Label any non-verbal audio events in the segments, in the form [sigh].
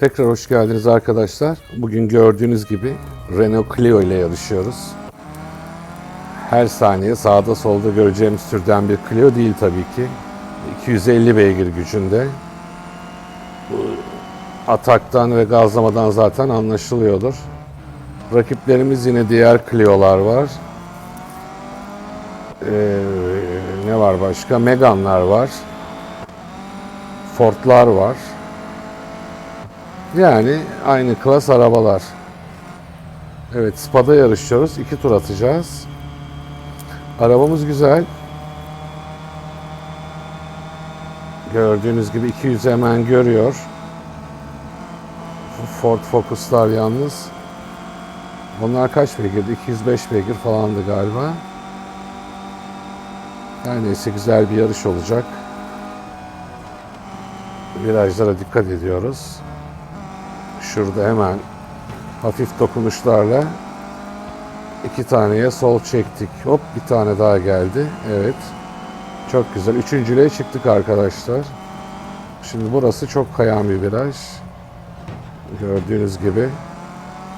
Tekrar hoş geldiniz arkadaşlar. Bugün gördüğünüz gibi Renault Clio ile yarışıyoruz. Her saniye sağda solda göreceğimiz türden bir Clio değil tabii ki. 250 beygir gücünde. Ataktan ve gazlamadan zaten anlaşılıyordur. Rakiplerimiz yine diğer Clio'lar var. Ee, ne var başka? Megane'lar var. Ford'lar var. Yani aynı klas arabalar. Evet, Spa'da yarışıyoruz. İki tur atacağız. Arabamız güzel. Gördüğünüz gibi 200 hemen görüyor. Ford Focus'lar yalnız. Onlar kaç beygirdi? 205 beygir falandı galiba. Her neyse güzel bir yarış olacak. Virajlara dikkat ediyoruz. Şurada hemen hafif dokunuşlarla iki taneye sol çektik. Hop bir tane daha geldi. Evet. Çok güzel. Üçüncülüğe çıktık arkadaşlar. Şimdi burası çok kayan bir viraj. Gördüğünüz gibi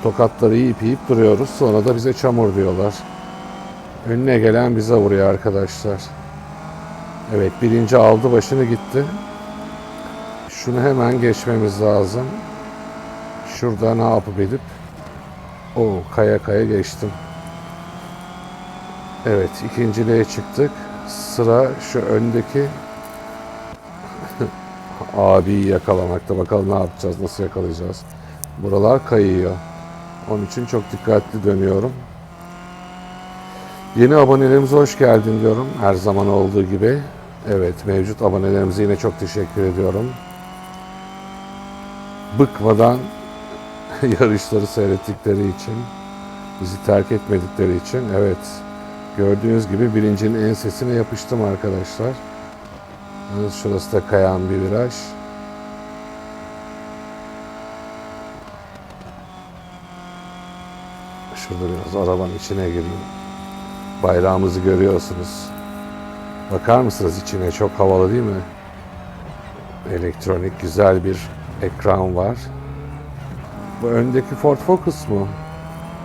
tokatları yiyip yiyip duruyoruz. Sonra da bize çamur diyorlar. Önüne gelen bize vuruyor arkadaşlar. Evet birinci aldı başını gitti. Şunu hemen geçmemiz lazım. Şurada ne yapıp edip o kaya kaya geçtim. Evet ikinciliğe çıktık. Sıra şu öndeki [laughs] abiyi yakalamakta. Bakalım ne yapacağız, nasıl yakalayacağız. Buralar kayıyor. Onun için çok dikkatli dönüyorum. Yeni abonelerimize hoş geldin diyorum. Her zaman olduğu gibi. Evet mevcut abonelerimize yine çok teşekkür ediyorum. Bıkmadan [laughs] yarışları seyrettikleri için, bizi terk etmedikleri için evet gördüğünüz gibi birincinin ensesine yapıştım arkadaşlar. Şurası da kayan bir viraj. Şurada biraz arabanın içine gireyim. Bayrağımızı görüyorsunuz. Bakar mısınız içine? Çok havalı değil mi? Elektronik güzel bir ekran var. Bu öndeki Ford Focus mu?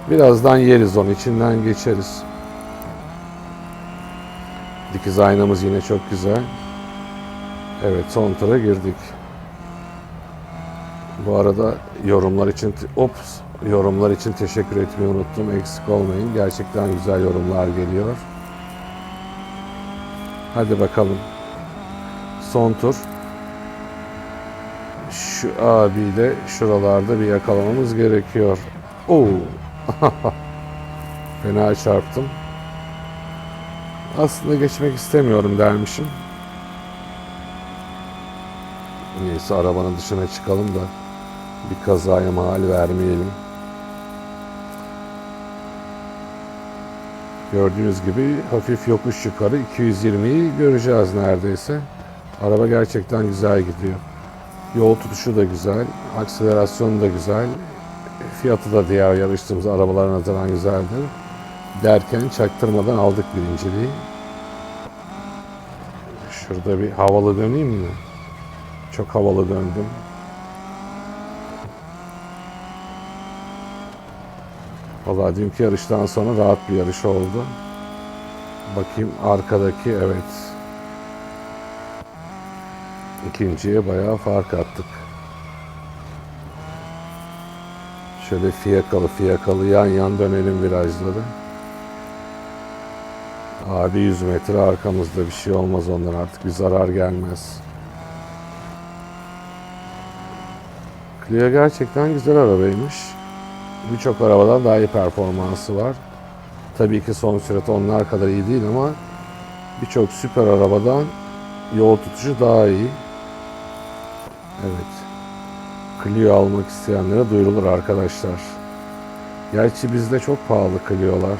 Birazdan yeriz onu, içinden geçeriz. Dikiz aynamız yine çok güzel. Evet, son tura girdik. Bu arada yorumlar için, ops, yorumlar için teşekkür etmeyi unuttum. Eksik olmayın. Gerçekten güzel yorumlar geliyor. Hadi bakalım. Son tur. Şu abiyle şuralarda bir yakalamamız gerekiyor. Oo. [laughs] Fena çarptım. Aslında geçmek istemiyorum dermişim. Neyse arabanın dışına çıkalım da bir kazaya mal vermeyelim. Gördüğünüz gibi hafif yokuş yukarı 220'yi göreceğiz neredeyse. Araba gerçekten güzel gidiyor. Yol tutuşu da güzel, akselerasyonu da güzel. Fiyatı da diğer yarıştığımız arabalara nazaran güzeldir. Derken çaktırmadan aldık birinciliği. Şurada bir havalı döneyim mi? Çok havalı döndüm. Vallahi dünkü yarıştan sonra rahat bir yarış oldu. Bakayım arkadaki evet. İkinciye bayağı fark attık. Şöyle fiyakalı fiyakalı yan yan dönelim virajları. Abi 100 metre arkamızda bir şey olmaz ondan artık bir zarar gelmez. Clio gerçekten güzel arabaymış. Birçok arabadan daha iyi performansı var. Tabii ki son sürede onlar kadar iyi değil ama birçok süper arabadan yol tutuşu daha iyi. Evet. Clio almak isteyenlere duyurulur arkadaşlar. Gerçi bizde çok pahalı Clio'lar.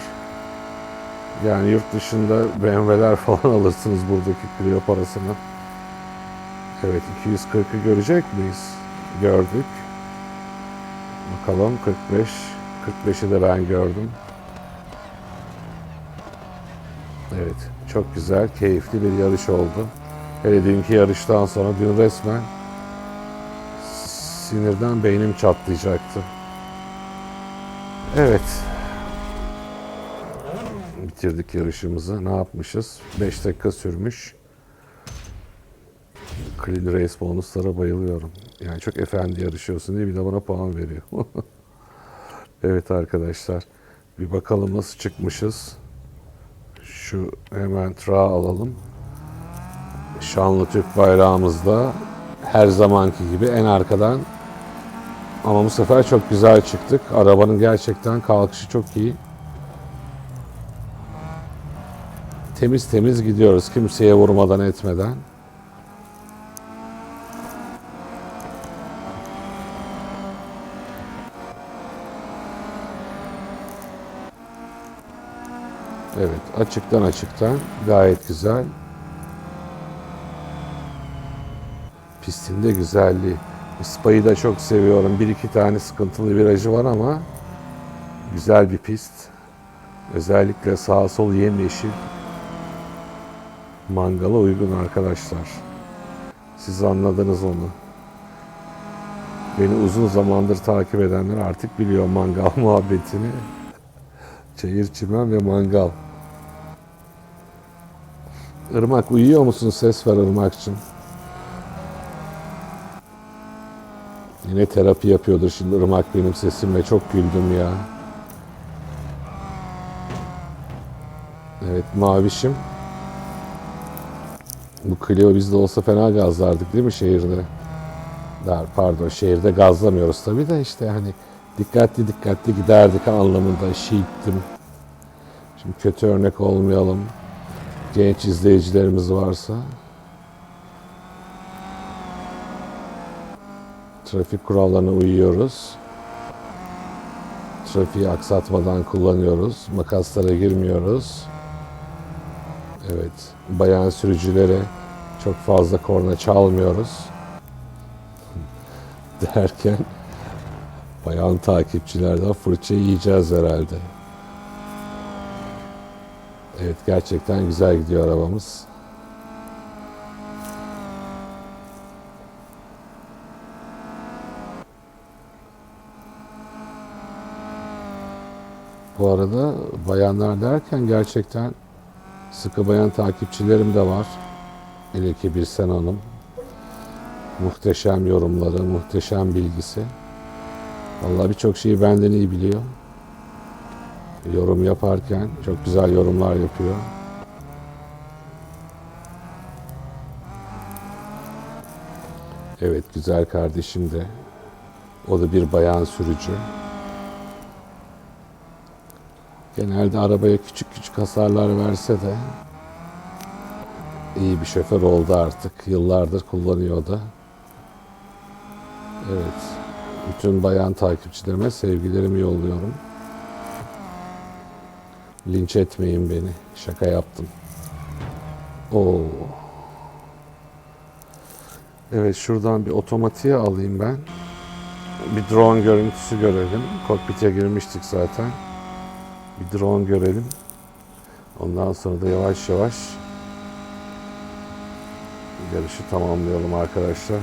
Yani yurt dışında BMW'ler [laughs] falan alırsınız buradaki Clio parasını. Evet 240'ı görecek miyiz? Gördük. Bakalım 45. 45'i de ben gördüm. Evet çok güzel, keyifli bir yarış oldu. Hele dünkü yarıştan sonra dün resmen Sinirden beynim çatlayacaktı. Evet. Bitirdik yarışımızı. Ne yapmışız? 5 dakika sürmüş. Clean Race bonuslara bayılıyorum. Yani çok efendi yarışıyorsun diye bir de bana puan veriyor. [laughs] evet arkadaşlar. Bir bakalım nasıl çıkmışız. Şu hemen tra alalım. Şanlı Türk bayrağımızda her zamanki gibi en arkadan ama bu sefer çok güzel çıktık. Arabanın gerçekten kalkışı çok iyi. Temiz temiz gidiyoruz kimseye vurmadan etmeden. Evet, açıktan açıktan gayet güzel. Pistin de güzelliği. Spa'yı da çok seviyorum. Bir iki tane sıkıntılı virajı var ama güzel bir pist. Özellikle sağ sol yemyeşil. Mangala uygun arkadaşlar. Siz anladınız onu. Beni uzun zamandır takip edenler artık biliyor mangal [laughs] muhabbetini. Çayır çimen ve mangal. Irmak uyuyor musun? Ses ver Irmak'cığım. Yine terapi yapıyordur şimdi Irmak benim sesimle. Çok güldüm ya. Evet Mavişim. Bu Clio bizde olsa fena gazlardık değil mi şehirde? Dar, pardon şehirde gazlamıyoruz tabii de işte hani dikkatli dikkatli giderdik anlamında şiittim. Şimdi kötü örnek olmayalım. Genç izleyicilerimiz varsa. Trafik kurallarına uyuyoruz. Trafiği aksatmadan kullanıyoruz. Makaslara girmiyoruz. Evet, bayan sürücülere çok fazla korna çalmıyoruz. [laughs] Derken bayan takipçilerden fırça yiyeceğiz herhalde. Evet, gerçekten güzel gidiyor arabamız. Bu arada bayanlar derken gerçekten sıkı bayan takipçilerim de var. Hele ki bir sen hanım. Muhteşem yorumları, muhteşem bilgisi. Vallahi birçok şeyi benden iyi biliyor. Yorum yaparken çok güzel yorumlar yapıyor. Evet güzel kardeşim de. O da bir bayan sürücü. Genelde arabaya küçük küçük hasarlar verse de iyi bir şoför oldu artık. Yıllardır kullanıyor da. Evet. Bütün bayan takipçilerime sevgilerimi yolluyorum. Linç etmeyin beni. Şaka yaptım. Oo. Evet şuradan bir otomatiğe alayım ben. Bir drone görüntüsü görelim. Kokpite girmiştik zaten. Bir drone görelim. Ondan sonra da yavaş yavaş yarışı tamamlayalım arkadaşlar.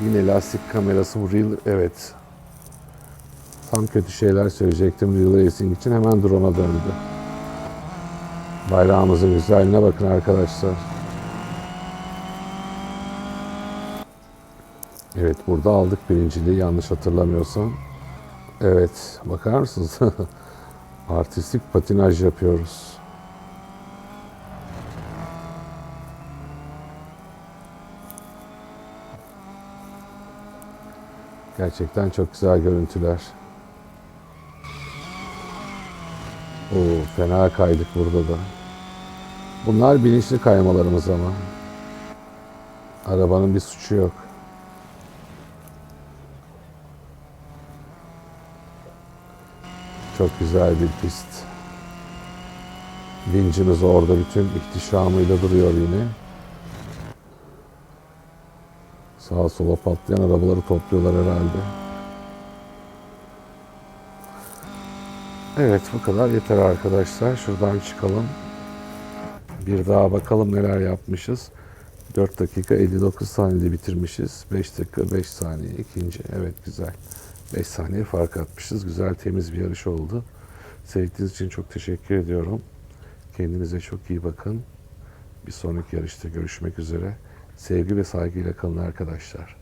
Yine lastik kamerası bu Real evet. Tam kötü şeyler söyleyecektim Real Racing için hemen drone'a döndü. Bayrağımızın güzelliğine bakın arkadaşlar. Evet burada aldık birinciliği yanlış hatırlamıyorsam. Evet bakar mısınız? [laughs] Artistik patinaj yapıyoruz. Gerçekten çok güzel görüntüler. Oo, fena kaydık burada da. Bunlar bilinçli kaymalarımız ama. Arabanın bir suçu yok. Çok güzel bir pist. Vincimiz orada bütün ihtişamıyla duruyor yine. Sağa sola patlayan arabaları topluyorlar herhalde. Evet bu kadar yeter arkadaşlar. Şuradan çıkalım. Bir daha bakalım neler yapmışız. 4 dakika 59 saniyede bitirmişiz. 5 dakika 5 saniye ikinci. Evet güzel. 5 saniye fark atmışız. Güzel temiz bir yarış oldu. Seyrettiğiniz için çok teşekkür ediyorum. Kendinize çok iyi bakın. Bir sonraki yarışta görüşmek üzere. Sevgi ve saygıyla kalın arkadaşlar.